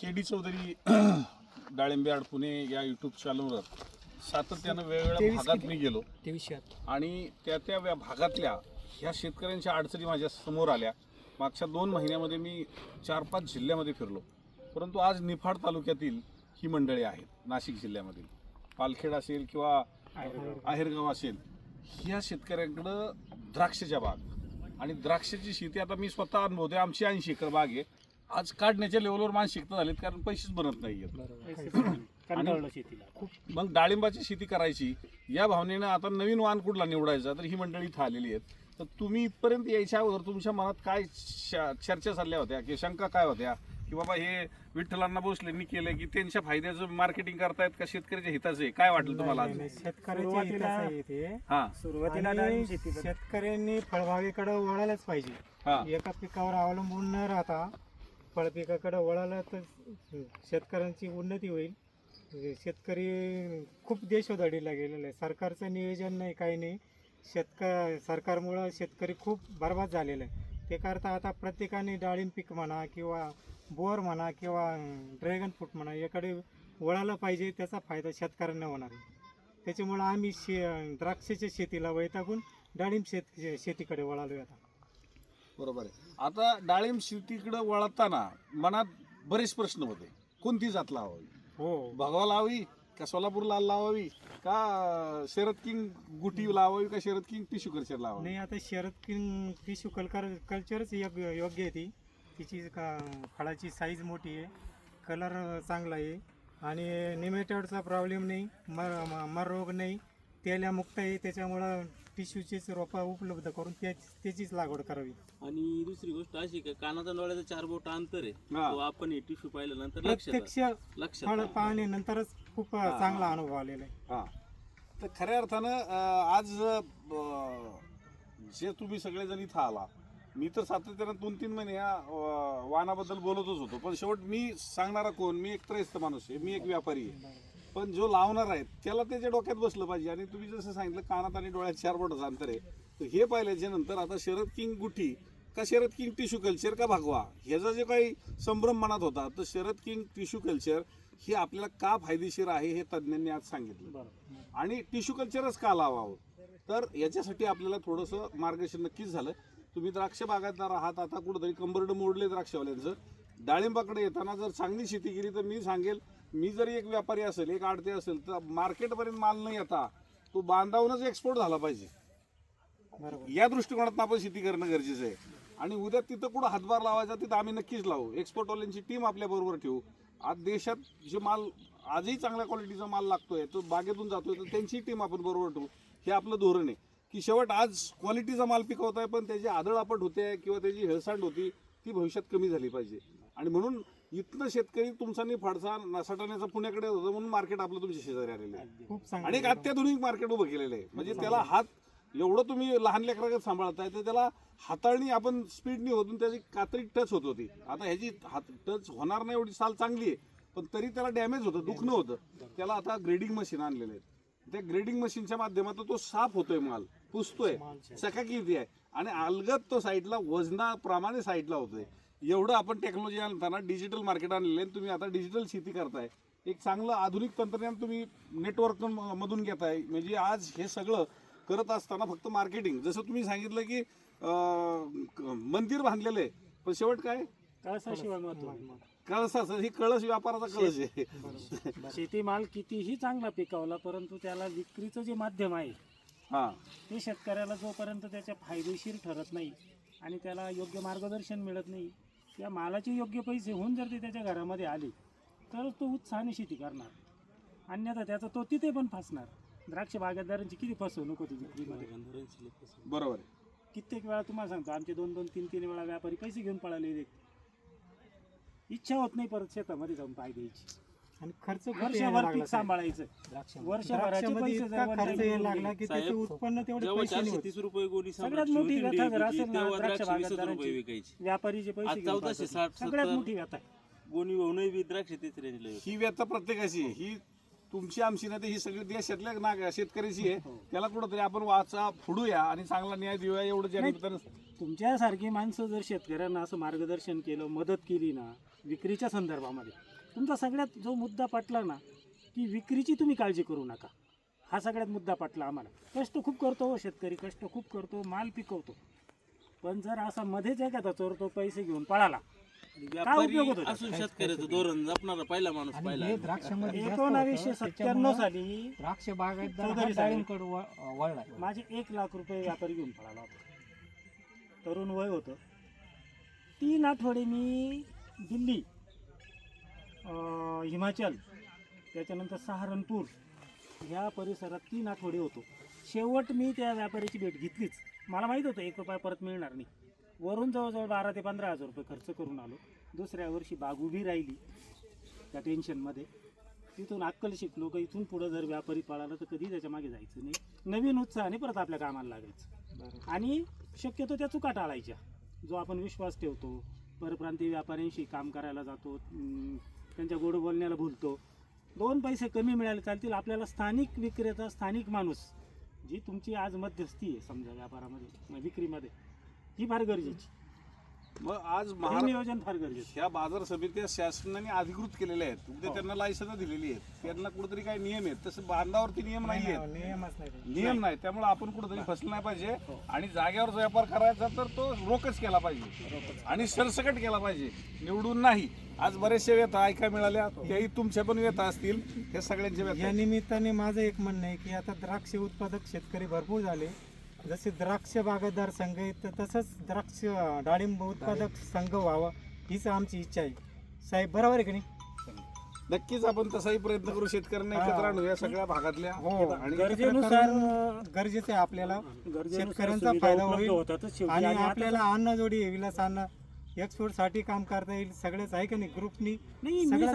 के D Chaudhari डाळिंबे Pune या YouTube चॅनलवर सातत्यानं वेगवेगळ्या भागात मी गेलो. आणि त्या त्या व्या- भागातल्या ह्या शेतकऱ्यांच्या अडचणी माझ्यासमोर आल्या. मागच्या दोन महिन्यामध्ये मी चार पाच जिल्ह्यामध्ये फिरलो. परंतु आज निफाड तालुक्यातील ही मंडळी आहेत नाशिक जिल्ह्यामधील. पालखेड असेल किंवा आहेरगाव असेल ह्या शेतकऱ्यांकडं द्राक्षाच्या बाग. आणि द्राक्षाची शेती आता मी स्वतः अनुभवते आमची ऐंशी एकर बाग आहे. आज काढण्याच्या लेवलवर मानसिकता झालीत कारण पैसेच बनत नाही कंटाळलं शेतीला. मग डाळिंबाची शेती करायची या भावनेनं आता नवीन वाण कुठला निवडायचा तर ही मंडळी इथं आलेली आहेत. तर तुम्ही इथपर्यंत यायच्या अगोदर तुमच्या मनात काय चर्चा चालल्या होत्या की शंका काय होत्या? की बाबा हे विठ्ठलांना भोसलेंनी केलंय की त्यांच्या फायद्याचं मार्केटिंग करतायत का शेतकऱ्याच्या हिताचं आहे? काय वाटलं तुम्हाला शेतकऱ्याच्या सुरुवातीला- हा. शेतकऱ्यांनी फळबागेकडे वळायलाच पाहिजे. हा. एका पिकावर अवलंबून न राहता फळपिकाकडे वळालं तर शेतकऱ्यांची उन्नती होईल. म्हणजे शेतकरी खूप देशोधडीला गेलेला आहे सरकारचं नियोजन नाही काही नाही. शेतक सरकारमुळं शेतकरी खूप बरबाद झालेला आहे ते करता आता प्रत्येकाने डाळिंब पीक म्हणा किंवा बोर म्हणा किंवा ड्रॅगन फ्रूट म्हणा याकडे वळायला पाहिजे त्याचा फायदा शेतकऱ्यांना होणार आहे. त्याच्यामुळं आम्ही शे द्राक्षाच्या शेतीला वैतागून डाळिंब शेत शेतीकडे वळालो आता. बरोबर आहे. आता डाळिंब शेतीकडे वळताना मनात बरेच प्रश्न होते. कोणती जात लावावी? हो. भगवा लावावी का सोलापूर लाल लावावी का शरद किंग गुटी लावावी का शरद किंग टिश्यू कल्चर लावावी? नाही आता शरद किंग टिश्यू कलकर कल्चरच योग्य योग्य आहे ती. तिची का फळाची साईज मोठी आहे. कलर चांगला आहे. आणि निमेटॉडचा प्रॉब्लेम नाही मर म- मर रोग नाही. तेल्यामुक्त आहे. त्याच्यामुळं टिश्यूचीच रोपं उपलब्ध करून त्याच त्याचीच लागवड करावी. आणि दुसरी गोष्ट अशी का कानाचा डोळ्याचा चार बोट अंतर आहे. हा. तो आपण हे टिश्यू पाहिल्यानंतर लक्षात प्रत्यक्ष आलं. लक्षात फळ आलं. पाहण्यानंतरच खूप चांगला अनुभव आलेला आहे. हा. तर खऱ्या अर्थानं अं, आज अं, जे तुम्ही सगळेजण इथं आला मी तर सातत्यानं दोन तीन महिने या अं, वाहनाबद्दल बोलतच होतो. पण शेवट मी सांगणारा कोण मी एक त्रयस्थ माणूस आहे मी एक व्यापारी आहे. पण जो लावणार आहे त्याला त्याच्या डोक्यात बसलं पाहिजे. आणि तुम्ही जसं सांगितलं कानात आणि डोळ्यात चार बोटाचं अंतर आहे. तर हे पाहिल्याच्या नंतर आता शरद किंग गुठी का शरद किंग टिश्यू कल्चर का भागवा? ह्याचा जे काही संभ्रम मनात होता तर शरद किंग टिश्यू कल्चर हे आपल्याला का फायदेशीर आहे हे तज्ज्ञांनी आज सांगितलं. आणि टिश्यू कल्चरच का लावावं? तर याच्यासाठी आपल्याला थोडंसं मार्गदर्शन नक्कीच झालं. तुम्ही द्राक्ष बागायतदार आहात आता कुठंतरी कंबरड मोडले द्राक्षवाल्यांचं. डाळिंबाकडे येताना जर चांगली शेती केली तर मी सांगेल मी जरी एक व्यापारी असेल एक आडते असेल तर मार्केटपर्यंत माल न येता तो बांधावूनच एक्सपोर्ट झाला पाहिजे. या दृष्टिकोनातून आपण शेती करणं गरजेचं आहे. आणि उद्या तिथं कुठं हातभार लावायचा तिथं आम्ही नक्कीच लावू. एक्सपोर्टवाल्यांची टीम आपल्या बरोबर ठेवू. आज देशात जे माल आजही चांगल्या क्वालिटीचा माल लागतोय तो बागेतून जातोय तर त्यांची टीम आपण बरोबर ठेवू. हे आपलं धोरण आहे. की शेवट आज क्वालिटीचा माल पिकवत आहे पण त्याची आदळआपट होते किंवा त्याची हेळसांड होती ती भविष्यात कमी झाली पाहिजे. आणि म्हणून इथनं शेतकरी तुमचा फाडसा नसाटाण्याचा पुण्याकडे होतं म्हणून मार्केट आपलं तुमच्या शेजारी आलेलं आहे. आणि एक अत्याधुनिक मार्केट उभं केलेलं आहे. म्हणजे त्याला हात एवढं तुम्ही लहान लेकरागत सांभाळताय तर त्याला हाताळणी आपण स्पीडनी होतून त्याची कातरी टच होत होती. आता ह्याची हात टच होणार नाही एवढी साल चांगली आहे पण तरी त्याला डॅमेज होतं दुखणं होतं. त्याला आता ग्रेडिंग मशीन आणलेले आहेत. त्या ग्रेडिंग मशीनच्या माध्यमातून तो साफ होतोय माल पुसतोय चकाकी आहे. आणि अलगद तो साईडला वजनाप्रमाणे साईडला होतोय. एवढं आपण टेक्नॉलॉजी आणताना डिजिटल मार्केट आणलेलं आहे. तुम्ही आता डिजिटल शेती करताय. एक चांगलं आधुनिक तंत्रज्ञान तुम्ही नेटवर्क मधून घेताय. म्हणजे आज हे सगळं करत असताना फक्त मार्केटिंग जसं तुम्ही सांगितलं की मंदिर बांधलेलं आहे. पण शेवट काय? कळसाचं. ही कळस व्यापाराचा कळस आहे. शेतीमाल कितीही चांगला पिकवला परंतु त्याला विक्रीचं जे माध्यम आहे हा. ते शेतकऱ्याला जोपर्यंत त्याच्या फायदेशीर ठरत नाही आणि त्याला योग्य मार्गदर्शन मिळत नाही त्या मालाचे योग्य पैसे होऊन जर ते त्याच्या घरामध्ये आले तर तो उत्साहाने शेती करणार. अन्यथा त्याचा तो तिथे पण फसणार. द्राक्ष बागायतदारांची किती फसवणूक होती विक्रीमध्ये बरोबर आहे. कित्येक वेळा तुम्हाला सांगतो आमचे दोन दोन तीन तीन वेळा व्यापारी पैसे घेऊन पळाले इच्छा होत नाही परत शेतामध्ये जाऊन पाय द्यायची. आणि खर्च यायला वर्षभर लागला पीक साहेब. सांभाळायचं वर्षभराचे द्राक्षामध्ये पैसे इतका जर खर्च वन यायला टाइम लागला की त्याचे साहेब, उत्पन्न तेवढे जेव्हा पैसे चारशे. तीस रुपये गोणी सगळ्यात मोठी होती व्यथा जर विकायची, असेल ना तेव्हा द्राक्ष द्राक्ष वीसच रुपये बागायतदारांची विकायची व्यापारीचे पैसे आज घेऊन चौदाशे पळतात. साठ सगळ्यात सत्तर मोठी व्यथा आहे. गोणी होऊनही बी द्राक्ष तीच रेंजला ही व्यथा प्रत्येकाची आहे. ही तुमची आमची नाही तर ही सगळी देशातल्या नाग शेतकऱ्याची आहे त्याला कुठंतरी आपण वाचा फुडूया आणि चांगला न्याय देऊया एवढं ज्या निमित्तानं तुमच्यासारखी माणसं जर शेतकऱ्यांना असं मार्गदर्शन केलं मदत केली ना विक्रीच्या संदर्भामध्ये तुमचा सगळ्यात जो मुद्दा पटला ना की विक्रीची तुम्ही काळजी करू नका हा सगळ्यात मुद्दा पटला आम्हाला कष्ट खूप करतो हो शेतकरी कष्ट खूप करतो माल पिकवतो पण जर असा मध्येच एखादा चोरतो पैसे घेऊन पळाला व्यापारी उपयोग होतो त्याचा? असून शेतकऱ्याचं धोरण जपणारा पहिला माणूस आणि पहिला हे आहे. द्राक्षामध्ये जास्त एकोणावीसशे. सत्त्याण्णव त्याच्यामुळं साली द्राक्ष बागायतदार चौधरी हा साहेब. डाळिंबकडे व- वळला माझे एक लाख रुपये व्यापारी घेऊन पळाला होता तरुण वय होतं तीन आठवडे मी दिल्ली हिमाचल त्याच्यानंतर सहारनपूर. ह्या परिसरात तीन आठवडे होतो. शेवट मी त्या व्यापाऱ्याची भेट घेतलीच. मला माहीत होतं एक रुपया परत मिळणार नाही. वरून जवळजवळ बारा ते पंधरा हजार रुपये खर्च करून आलो. दुसऱ्या वर्षी बाग उभी राहिली त्या टेन्शनमध्ये तिथून अक्कल शिकलो का इथून पुढं जर व्यापारी पळाला तर कधी त्याच्यामागे जायचं नाही. नवीन उत्साहाने परत आपल्या कामाला लागायचं. आणि शक्यतो त्या चुका टाळायच्या. जो आपण विश्वास ठेवतो परप्रांतीय व्यापाऱ्यांशी काम करायला जातो त्यांच्या गोड बोलण्याला भूलतो. दोन पैसे कमी मिळाले चालतील. आपल्याला स्थानिक विक्रेता स्थानिक माणूस जी तुमची आज मध्यस्थी आहे समजा व्यापारामध्ये विक्रीमध्ये ही फार गरजेची. मग आज हे नियोजन फार गरजेचं ह्या बाजार समित्या शासनाने अधिकृत केलेल्या आहेत. उद्या हो. त्यांना लायसन्स दिलेली आहेत. त्यांना कुठेतरी काही नियम आहेत. तसं बांधावरती नियम नाही आहेत नियमच नाही. ते. नियम नाही. त्यामुळे आपण कुठेतरी फसलं नाही पाहिजे. हो. आणि जागेवर व्यापार करायचा तर तो रोखच केला पाहिजे. आणि सरसकट केला पाहिजे. निवडून नाही. आज बरेचशे व्यथा ऐका मिळाल्या. त्याही तुमच्या पण व्यथा असतील. हे सगळ्यांच्या व्यथा या. निमित्ताने माझं एक म्हणणं आहे की आता द्राक्ष उत्पादक शेतकरी भरपूर झाले. जसे द्राक्ष बागायतदार संघ आहे तर तसंच द्राक्ष डाळिंब उत्पादक संघ व्हावा हीच आमची इच्छा आहे. साहेब बरोबर आहे की नाही? नक्कीच आपण तसाही प्रयत्न करू शेतकऱ्यांना एकत्र आणू या सगळ्या भागातल्या. हो. आणि गरजेनुसार गरजेचं आहे आपल्याला. शेतकऱ्यांचा फायदा होईल. आणि आपल्याला अन्न जोडी विलास अन्न एक्सपोर्टसाठी काम करता येईल सगळेच आहे का नाही? ग्रुपनी सगळ्या